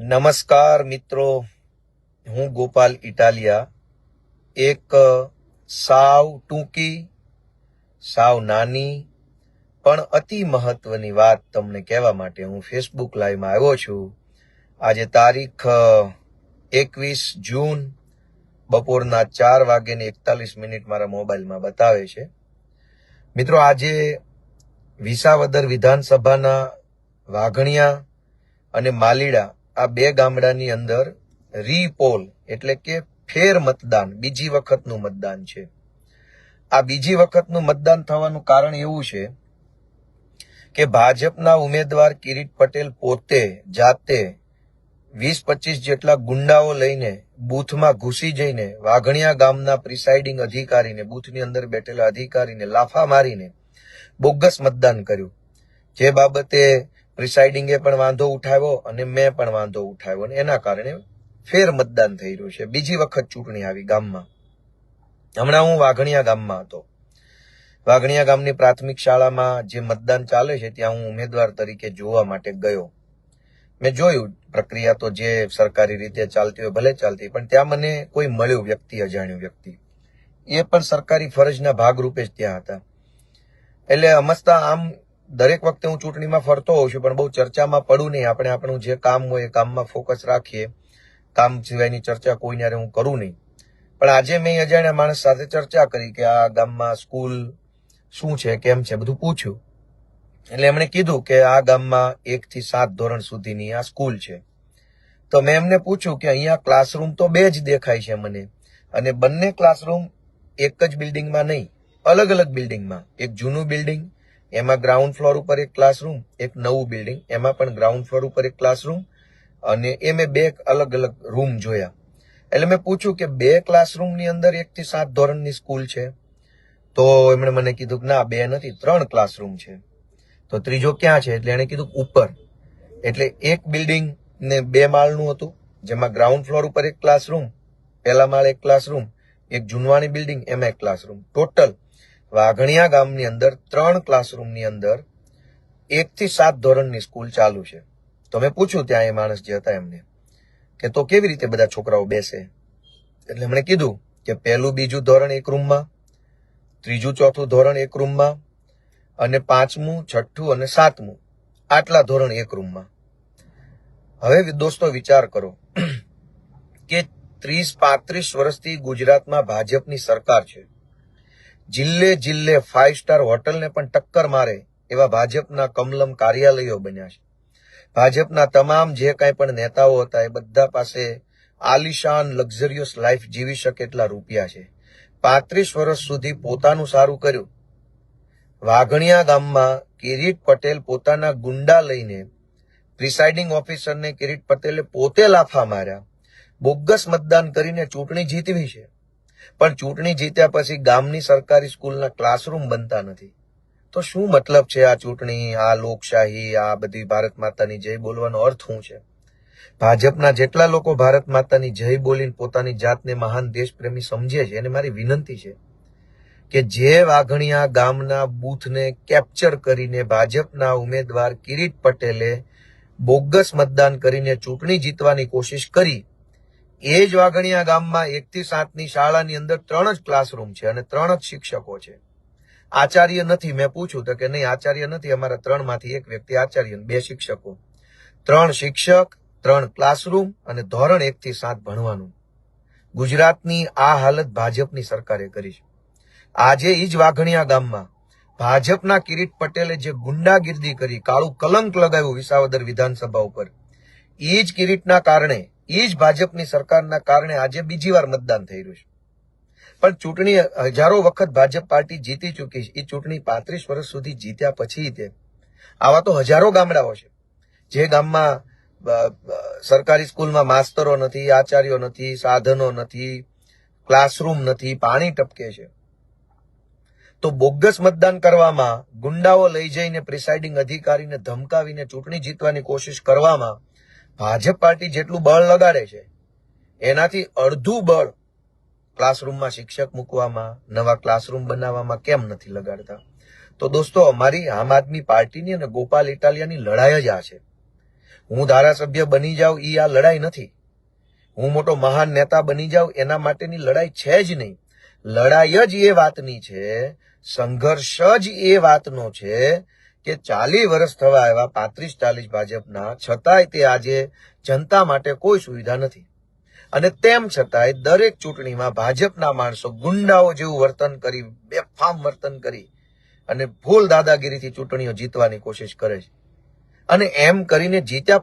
નમસ્કાર મિત્રો. હું ગોપાલ ઇટાલિયા. એક સાવ ટૂંકી, સાવ નાની, પણ અતિ મહત્વની વાત તમને કહેવા માટે હું ફેસબુક લાઈવમાં આવ્યો છું. આજે તારીખ એકવીસ જૂન, બપોરના ચાર વાગ્યાની એકતાલીસ મિનિટ મારા મોબાઈલમાં બતાવે છે. મિત્રો, આજે વિસાવદર વિધાનસભાના વાઘણિયા અને માલીડા આ બે ગામડાની અંદર રીપોલ એટલે કે ફેર મતદાન, બીજી વખતનું મતદાન છે. આ બીજી વખતનું મતદાન થવાનું કારણ એવું છે કે ભાજપના ઉમેદવાર કિરીટ પટેલ પોતે જાતે વીસ પચીસ જેટલા ગુંડાઓ લઈને બૂથમાં ઘૂસી જઈને વાઘણિયા ગામના પ્રિસાઇડિંગ અધિકારીને, બૂથની અંદર બેઠેલા અધિકારીને લાફા મારીને બોગસ મતદાન કર્યું. જે બાબતે પ્રિસાઇડિંગે પણ વાંધો ઉઠાવ્યો અને મેં પણ વાંધો ઉઠાવ્યો અને એના કારણે ફેર મતદાન થઈ રહ્યું છે. બીજી વખત ચૂંટણી આવી ગામમાં. હમણાં હું વાઘણિયા ગામમાં હતો. વાઘણિયા ગામની પ્રાથમિક શાળામાં જે મતદાન ચાલે છે, ત્યાં હું ઉમેદવાર તરીકે જોવા માટે ગયો. મેં જોયું પ્રક્રિયા તો જે સરકારી રીતે ચાલતી હોય, ભલે ચાલતી પણ ત્યાં મને કોઈ મળ્યું વ્યક્તિ, અજાણ્યું વ્યક્તિ. એ પણ સરકારી ફરજના ભાગરૂપે જ ત્યાં હતા. એટલે અમસ્તા આમ દરેક વખતે હું ચૂંટણીમાં ફરતો હોઉં છું, પણ બહુ ચર્ચામાં પડું નહીં. આપણે આપણું જે કામ હોય એ કામમાં ફોકસ રાખીએ. કામ સિવાયની ચર્ચા કોઈને અરે હું કરું નહીં. પણ આજે મેં અજાણ્યા માણસ સાથે ચર્ચા કરી કે આ ગામમાં સ્કૂલ શું છે, કેમ છે, બધું પૂછ્યું. એટલે એમણે કીધું કે આ ગામમાં એક થી સાત ધોરણ સુધીની આ સ્કૂલ છે. તો મેં એમને પૂછ્યું કે અહીંયા ક્લાસરૂમ તો બે જ દેખાય છે મને. અને બંને ક્લાસરૂમ એક જ બિલ્ડિંગમાં નહીં અલગ અલગ બિલ્ડિંગમાં. એક જૂનું બિલ્ડિંગ એમાં ગ્રાઉન્ડ ફ્લોર ઉપર એક ક્લાસરૂમ એક નવું બિલ્ડિંગ એમાં પણ ગ્રાઉન્ડ ફ્લોર ઉપર એક ક્લાસરૂમ અને એ મેં બે અલગ અલગ રૂમ જોયા. એટલે મેં પૂછ્યું કે બે ક્લાસરૂમની અંદર એકથી સાત ધોરણની સ્કૂલ છે? તો એમણે મને કીધું કે ના, બે નથી, ત્રણ ક્લાસરૂમ છે. તો ત્રીજો ક્યાં છે? એટલે એણે કીધું ઉપર. એટલે એક બિલ્ડિંગ ને બે માળનું હતું, જેમાં ગ્રાઉન્ડ ફ્લોર ઉપર એક ક્લાસરૂમ પહેલા માળ એક ક્લાસરૂમ એક જૂનવાણી બિલ્ડિંગ એમાં એક ક્લાસરૂમ ટોટલ વાઘણિયા ગામની અંદર ત્રણ ક્લાસરૂમની અંદર એક થી સાત ધોરણની સ્કૂલ ચાલુ છે. તો મેં પૂછ્યું ત્યાં એ માણસ જે હતા એમને કે તો કેવી રીતે બધા છોકરાઓ બેસે? એટલે એમણે કીધું કે પહેલું બીજું ધોરણ એક રૂમમાં ત્રીજું ચોથું ધોરણ એક રૂમમાં અને પાંચમું, છઠ્ઠું અને સાતમું. આટલા ધોરણ એક રૂમમાં હવે દોસ્તો વિચાર કરો કે ત્રીસ પાંત્રીસ વર્ષથી ગુજરાતમાં ભાજપની સરકાર છે. જિલ્લે જિલ્લે ફાઇવ સ્ટાર હોટલને પણ ટક્કર મારે એવા ભાજપના કમલમ કાર્યાલયો બન્યા છે. ભાજપના તમામ જે કાંઈ પણ નેતાઓ હતા એ બધા પાસે આલિશાન લક્ઝરિયસ લાઈફ જીવી શકે એટલા રૂપિયા છે. પાંત્રીસ વર્ષ સુધી પોતાનું સારું કર્યું. વાઘણિયા ગામમાં કિરીટ પટેલ પોતાના ગુંડા લઈને પ્રિસાઇડિંગ ઓફિસરને કિરીટ પટેલે પોતે લાફા માર્યા. બોગસ મતદાન કરીને ચૂંટણી જીતવી છે. પણ ચૂંટણી જીત્યા પછી ગામની સરકારી સ્કૂલના ક્લાસરૂમ બનતા નથી. તો શું મતલબ છે આ ચૂંટણી? આ લોકશાહી, આ બધી ભારત માતાની જય બોલવાનો અર્થ શું છે? ભાજપના જેટલા લોકો ભારત માતાની જય બોલીને પોતાની જાતને મહાન દેશપ્રેમી સમજે છે, એને મારી વિનંતી છે કે જે વાઘણિયા ગામના બૂથને કેપ્ચર કરીને ભાજપના ઉમેદવાર કિરીટ પટેલે બોગસ મતદાન કરીને ચૂંટણી જીતવાની કોશિશ કરી એ જ વાઘણિયા ગામમાં એક થી સાતની શાળાની અંદર ત્રણ જ ક્લાસરૂમ છે અને ત્રણ જ શિક્ષકો છે. આચાર્ય નથી. મેં પૂછ્યું તો કે નહીં, આચાર્ય નથી. અમારા ત્રણમાંથી એક વ્યક્તિ આચાર્ય બે શિક્ષકો. ત્રણ શિક્ષક, ત્રણ ક્લાસરૂમ અને ધોરણ એક થી સાત ભણવાનું. ગુજરાતની આ હાલત ભાજપની સરકારે કરી છે. આજે ઈ જ વાઘણિયા ગામમાં ભાજપના કિરીટ પટેલે જે ગુંડાગીર્દી કરી, કાળું કલંક લગાવ્યું વિસાવદર વિધાનસભા ઉપર એ જ કિરીટના કારણે ઈ જ ભાજપની સરકારના કારણે આજે બીજી વાર મતદાન થઈ રહ્યું છે. પણ ચૂંટણી હજારો વખત ભાજપ પાર્ટી જીતી ચૂકી છે. એ ચૂંટણી પાંત્રીસ વર્ષ સુધી જીત્યા પછી તે. આવા તો હજારો ગામડાઓ છે. જે ગામમાં સરકારી સ્કૂલમાં માસ્તરો નથી, આચાર્યો નથી, સાધનો નથી, ક્લાસરૂમ નથી, પાણી ટપકે છે. તો બોગસ મતદાન કરવામાં, ગુંડાઓ લઈ જઈને પ્રિસાઇડિંગ અધિકારીને ધમકાવીને ચૂંટણી જીતવાની કોશિશ કરવામાં ભાજપ પાર્ટી જેટલું બળ લગાડે છે, એનાથી અડધું બળ ક્લાસરૂમમાં શિક્ષક મૂકવામાં, નવા ક્લાસરૂમ બનાવવામાં કેમ નથી લગાડતા? તો દોસ્તો, અમારી આમ આદમી પાર્ટીની અને ગોપાલ ઇટાલિયાની લડાઈ જ આ છે. હું ધારાસભ્ય બની જાઉં એ આ લડાઈ નથી. હું મોટો મહાન નેતા બની જાઉં, એના માટેની લડાઈ છે જ નહીં. લડાઈ જ એ વાતની છે, સંઘર્ષ જ એ વાતનો છે કે ચાલી વર્ષ થવા આવ્યા પાંત્રીસ ચાલીસ ભાજપના, છતાંય તે આજે જનતા માટે કોઈ સુવિધા નથી. અને તેમ છતાંય દરેક ચૂંટણીમાં ભાજપના માણસો ગુંડાઓ જેવું વર્તન કરી, બેફામ વર્તન કરી અને ભૂલ દાદાગીરીથી ચૂંટણીઓ જીતવાની કોશિશ કરે છે. અને એમ કરીને જીત્યા